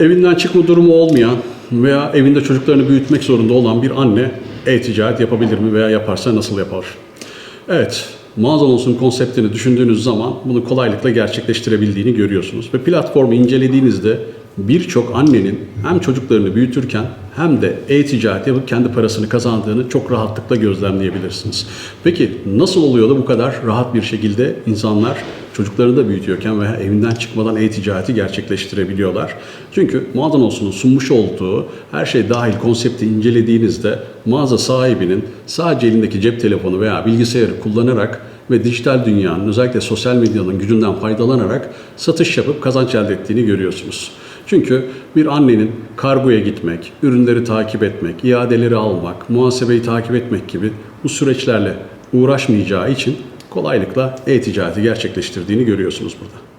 Evinden çıkma durumu olmayan veya evinde çocuklarını büyütmek zorunda olan bir anne e-ticaret yapabilir mi veya yaparsa nasıl yapar? Evet, mağazan olsun konseptini düşündüğünüz zaman bunu kolaylıkla gerçekleştirebildiğini görüyorsunuz. Ve platformu incelediğinizde birçok annenin hem çocuklarını büyütürken hem de e-ticaret yapıp kendi parasını kazandığını çok rahatlıkla gözlemleyebilirsiniz. Peki nasıl oluyor da bu kadar rahat bir şekilde insanlar çocuklarını da büyütüyorken veya evinden çıkmadan e-ticareti gerçekleştirebiliyorlar? Çünkü mağazan olsunun sunmuş olduğu her şey dahil konsepti incelediğinizde mağaza sahibinin sadece elindeki cep telefonu veya bilgisayarı kullanarak ve dijital dünyanın özellikle sosyal medyanın gücünden faydalanarak satış yapıp kazanç elde ettiğini görüyorsunuz. Çünkü bir annenin kargoya gitmek, ürünleri takip etmek, iadeleri almak, muhasebeyi takip etmek gibi bu süreçlerle uğraşmayacağı için kolaylıkla e-ticareti gerçekleştirdiğini görüyorsunuz burada.